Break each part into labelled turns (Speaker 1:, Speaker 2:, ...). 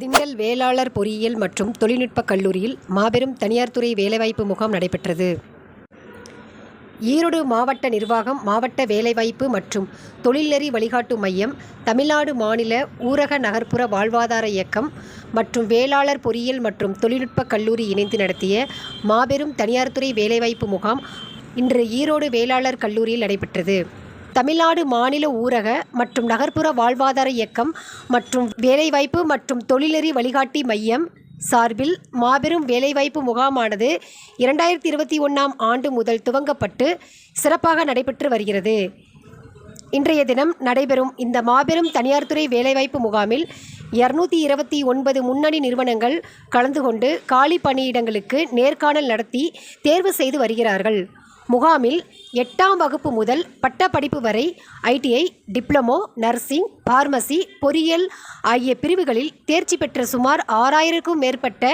Speaker 1: திண்டல் வேளாளர் பொறியியல் மற்றும் தொழில்நுட்பக் கல்லூரியில் மாபெரும் தனியார் துறை வேலைவாய்ப்பு முகாம் நடைபெற்றது. ஈரோடு மாவட்ட நிர்வாகம் மாவட்ட வேலைவாய்ப்பு மற்றும் தொழில்நெறி வழிகாட்டு மையம் தமிழ்நாடு மாநில ஊரக நகர்ப்புற வாழ்வாதார இயக்கம் மற்றும் வேளாளர் பொறியியல் மற்றும் தொழில்நுட்பக் கல்லூரி இணைந்து நடத்திய மாபெரும் தனியார் துறை வேலைவாய்ப்பு முகாம் இன்று ஈரோடு வேளாளர் கல்லூரியில் நடைபெற்றது. தமிழ்நாடு மாநில ஊரக மற்றும் நகர்ப்புற வாழ்வாதார இயக்கம் மற்றும் வேலைவாய்ப்பு மற்றும் தொழிலறி வழிகாட்டி மையம் சார்பில் மாபெரும் வேலைவாய்ப்பு முகாமானது இரண்டாயிரத்தி இருபத்தி ஒன்றாம் ஆண்டு முதல் துவங்கப்பட்டு சிறப்பாக நடைபெற்று வருகிறது. இன்றைய தினம் நடைபெறும் இந்த மாபெரும் தனியார் துறை வேலைவாய்ப்பு முகாமில் இரநூத்தி இருபத்தி ஒன்பது முன்னணி நிறுவனங்கள் கலந்து கொண்டு காலி பணியிடங்களுக்கு நேர்காணல் நடத்தி தேர்வு செய்து வருகிறார்கள். முகாமில் எட்டாம் வகுப்பு முதல் பட்டப்படிப்பு வரை ஐடிஐ டிப்ளமோ நர்சிங் பார்மசி பொறியியல் ஆகிய பிரிவுகளில் தேர்ச்சி பெற்ற சுமார் ஆறாயிரக்கும் மேற்பட்ட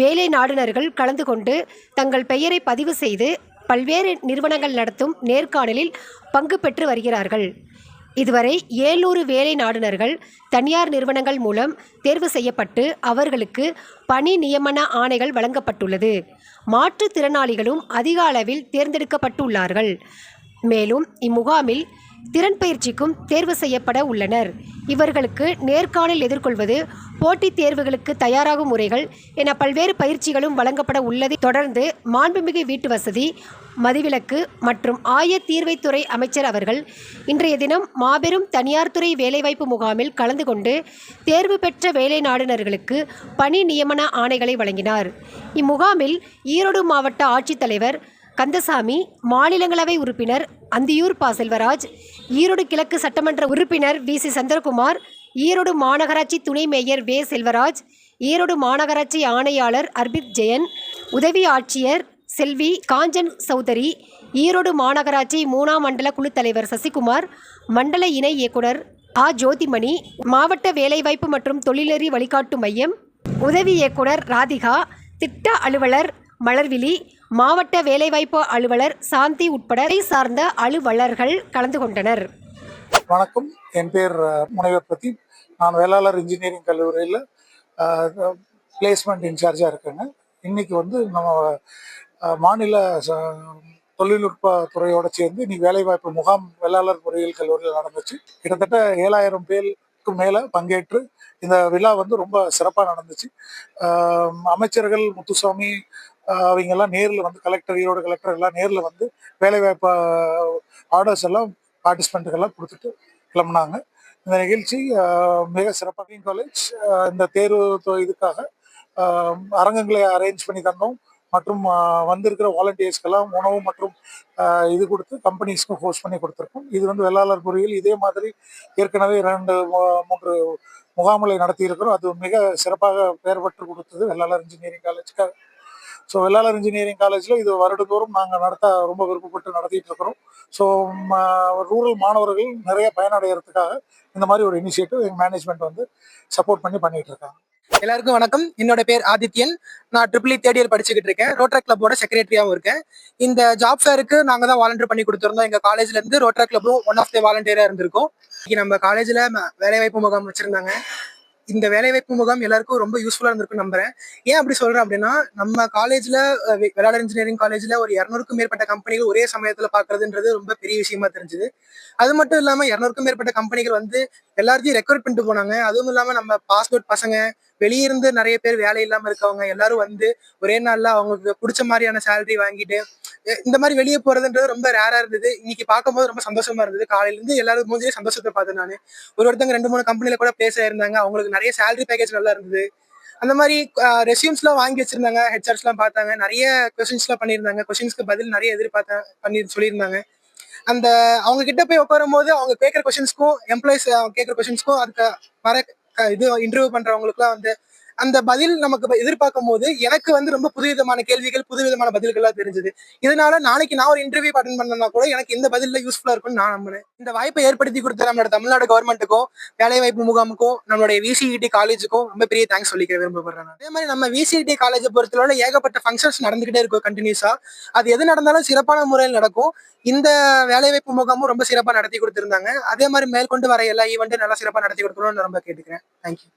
Speaker 1: வேலை நாடுனர்கள் கலந்து கொண்டு தங்கள் பெயரை பதிவு செய்து பல்வேறு நிறுவனங்கள் நடத்தும் நேர்காணலில் பங்கு பெற்று வருகிறார்கள். இதுவரை ஏழ்நூறு வேலை நாடுனர்கள் தனியார் நிறுவனங்கள் மூலம் தேர்வு செய்யப்பட்டு அவர்களுக்கு பணி நியமன ஆணைகள் வழங்கப்பட்டுள்ளது. மாற்றுத்திறனாளிகளும் அதிக அளவில் தேர்ந்தெடுக்கப்பட்டுள்ளார்கள். மேலும் இம்முகாமில் திறன் பயிற்சிக்கும் தேர்வு செய்யப்பட உள்ளனர். இவர்களுக்கு நேர்காணல் எதிர்கொள்வது போட்டித் தேர்வுகளுக்கு தயாராகும் முறைகள் என பல்வேறு பயிற்சிகளும் வழங்கப்பட உள்ளதை தொடர்ந்து மாண்புமிகு வீட்டு வசதி மதிவிலக்கு மற்றும் ஆய தீர்வைத்துறை அமைச்சர் அவர்கள் இன்றைய தினம் மாபெரும் தனியார் துறை வேலைவாய்ப்பு முகாமில் கலந்து கொண்டு தேர்வு பெற்ற வேலை நாடுனர்களுக்கு பணி நியமன ஆணைகளை வழங்கினார். இம்முகாமில் ஈரோடு மாவட்ட ஆட்சித்தலைவர் கந்தசாமி மாநிலங்களவை உறுப்பினர் அந்தியூர் பா செல்வராஜ் ஈரோடு கிழக்கு சட்டமன்ற உறுப்பினர் வி சி சந்திரகுமார் ஈரோடு மாநகராட்சி துணை மேயர் வே செல்வராஜ் ஈரோடு மாநகராட்சி ஆணையாளர் அர்பித் ஜெயன் உதவி ஆட்சியர் செல்வி காஞ்சன் சௌதரி ஈரோடு மாநகராட்சி மூணாம் மண்டல குழு தலைவர் சசிகுமார் மண்டல இணை இயக்குனர் ஆ ஜோதிமணி மாவட்ட வேலைவாய்ப்பு மற்றும் தொழிலறி வழிகாட்டு மையம் உதவி இயக்குனர் ராதிகா திட்ட அலுவலர் மலர்விழி மாவட்ட வேலைவாய்ப்பு அலுவலர் சாந்தி உட்பட சார்ந்த அலுவலர்கள் கலந்து கொண்டனர்.
Speaker 2: வணக்கம். என் பேர் அஹ், முனைவர் பிரதீப். நான் வேளாளர் இன்ஜினியரிங் கல்லூரியில் பிளேஸ்மெண்ட் இன்சார்ஜாக இருக்கேங்க. இன்னைக்கு வந்து நம்ம மாநில ச- தொழில்நுட்ப துறையோட சேர்ந்து இன்னைக்கு வேலைவாய்ப்பு முகாம் வேளாளர் பொறியியல் கல்லூரியில் நடந்துச்சு. கிட்டத்தட்ட ஏழாயிரம் பேர் பேருக்கு மேலே பங்கேற்று இந்த விழா வந்து ரொம்ப சிறப்பாக நடந்துச்சு. அமைச்சர்கள் முத்துசாமி அவங்கெல்லாம் நேரில் வந்து கலெக்டர் ஈரோடு கலெக்டர் எல்லாம் நேரில் வந்து வேலைவாய்ப்பு ஆர்டர்ஸ் எல்லாம் பார்ட்டிசிபெண்ட்டுக்கெல்லாம் கொடுத்துட்டு கிளம்புனாங்க. இந்த நிகழ்ச்சி மிக சிறப்பாக காலேஜ் இந்த தேர்வு தொ- இதுக்காக அரங்கங்களை அரேஞ்ச் பண்ணி தந்தோம். மற்றும் வந்திருக்கிற வாலண்டியர்ஸ்க்கெல்லாம் உணவு மற்றும் இது கொடுத்து கம்பெனிஸ்க்கும் ஹோஸ்ட் பண்ணி கொடுத்துருக்கோம். இது வந்து வெள்ளாளர் பொறியில் இதே மாதிரி ஏற்கனவே இரண்டு மூன்று முகாம்களை நடத்தியிருக்கிறோம். அது மிக சிறப்பாக பெயர் பெற்று கொடுத்தது வெள்ளாளர் இன்ஜினியரிங் காலேஜுக்காக ஸோ வெள்ளாளர் இன்ஜினியரிங் காலேஜில் இது வருடந்தோறும் நாங்கள் நடத்த ரொம்ப விருப்பப்பட்டு நடத்திட்டு இருக்கிறோம். ஸோ ரூரல் மாணவர்கள் நிறைய பயனடைகிறதுக்காக இந்த மாதிரி ஒரு இனிஷியேட்டிவ் எங்கள் மேனேஜ்மெண்ட் வந்து சப்போர்ட் பண்ணி பண்ணிட்டு இருக்காங்க.
Speaker 3: எல்லாருக்கும் வணக்கம். என்னோட பேர் ஆதித்யன். நான் ட்ரிபிள் தேர்ட் இயர் படிச்சுக்கிட்டு இருக்கேன். ரோட்டா கிளப்போட செக்ரட்டரியாகவும் இருக்கேன். இந்த ஜாப் ஃபேருக்கு நாங்க தான் வாலண்டியர் பண்ணி கொடுத்துருந்தோம். எங்க காலேஜ்ல இருந்து ரோட்டா கிளப்பும் ஒன் ஆஃப் த வாலண்டியரா இருந்திருக்கோம். இன்னைக்கு நம்ம காலேஜ்ல வேலைவாய்ப்பு முகாம் வச்சிருந்தாங்க. இந்த வேலைவாய்ப்பு முகாம் எல்லாருக்கும் ரொம்ப யூஸ்ஃபுல்லா இருந்திருக்கும் நம்புறேன். ஏன் அப்படி சொல்றேன் அப்படின்னா நம்ம காலேஜ்ல விளையாட இன்ஜினியரிங் காலேஜ்ல ஒரு இரநூறுக்கும் மேற்பட்ட கம்பெனிகள் ஒரே சமயத்துல பாக்குறதுன்றது ரொம்ப பெரிய விஷயமா தெரிஞ்சுது. அது மட்டும் இல்லாம இரநூறுக்கும் மேற்பட்ட கம்பெனிகள் வந்து எல்லாத்தையும் ரெக்ரூட் பண்ணிட்டு போனாங்க. அதுவும் இல்லாம நம்ம பாஸ்போர்ட் பசங்க வெளிய இருந்து நிறைய பேர் வேலை இல்லாம இருக்கவங்க எல்லாரும் வந்து ஒரே நாள்ல அவங்களுக்கு பிடிச்ச மாதிரியான சேலரி வாங்கிட்டு இந்த மாதிரி வெளியே போறதுன்றது ரொம்ப ரேரா இருந்தது. இன்னைக்கு பார்க்கும்போது ரொம்ப சந்தோஷமா இருந்தது. காலையில இருந்து எல்லாரும் மூஞ்சிலே சந்தோஷத்தை பார்த்தேன் நான். ஒரு ஒருத்தங்க ரெண்டு மூணு கம்பெனில கூட பேச இருந்தாங்க அவங்களுக்கு நிறைய சேலரி பேக்கேஜ் நல்லா இருந்தது. அந்த மாதிரி ரெசியூம்ஸ்லாம் வாங்கி வச்சிருந்தாங்க. ஹெச்ஆர்ஸ்லாம் பார்த்தாங்க. நிறைய கொஸ்டின்ஸ்லாம் பண்ணியிருந்தாங்க. கொஸ்டின்ஸ்க்கு பதில் நிறைய எதிர்பார்த்த பண்ணி சொல்லியிருந்தாங்க. அந்த அவங்க கிட்ட போய் உட்காரும் போது அவங்க கேட்குற கொஸ்டின்ஸ்க்கும் எம்ப்ளாயிஸ் கேட்குற கொஸ்டின்ஸ்க்கும் அதுக்கு வர இது இன்டர்வியூ பண்றவங்களுக்குலாம் வந்து அந்த பதில் நமக்கு எதிர்பார்க்கும் போது எனக்கு வந்து ரொம்ப புதுவிதமான கேள்விகள் புதுவிதமான பதில்கள்லாம் தெரிஞ்சது. இதனால நாளைக்கு நான் ஒரு இன்டர்வியூ அட்டன் பண்ணனா கூட எனக்கு இந்த பதில யூஸ்ஃபுல்லா இருக்கும்னு நான் நம்பினேன் இந்த வாய்ப்பை ஏற்படுத்தி கொடுத்த நம்மளோட தமிழ்நாடு கவர்மெண்ட்டுக்கும் வேலைவாய்ப்பு முகாமுக்கும் நம்மளுடைய விசிஇடி காலேஜுக்கும் ரொம்ப பெரிய தேங்க்ஸ் சொல்லிக்க விரும்பப்படுறேன் அதே மாதிரி நம்ம விசிஇடி காலேஜை பொறுத்தவரை ஏகப்பட்ட ஃபங்க்ஷன்ஸ் நடந்துகிட்டே இருக்கும் கண்டினியூஸா அது எது நடந்தாலும் சிறப்பான முறையில் நடக்கும். இந்த வேலைவாய்ப்பு முகாமும் ரொம்ப சிறப்பாக நடத்தி கொடுத்துருந்தாங்க. அதே மாதிரி மேற்கொண்டு வர எல்லா ஈவெண்ட்டும் நல்லா சிறப்பாக நடத்தி கொடுக்கணும்னு நான் ரொம்ப கேட்டுக்கிறேன். தேங்க்யூ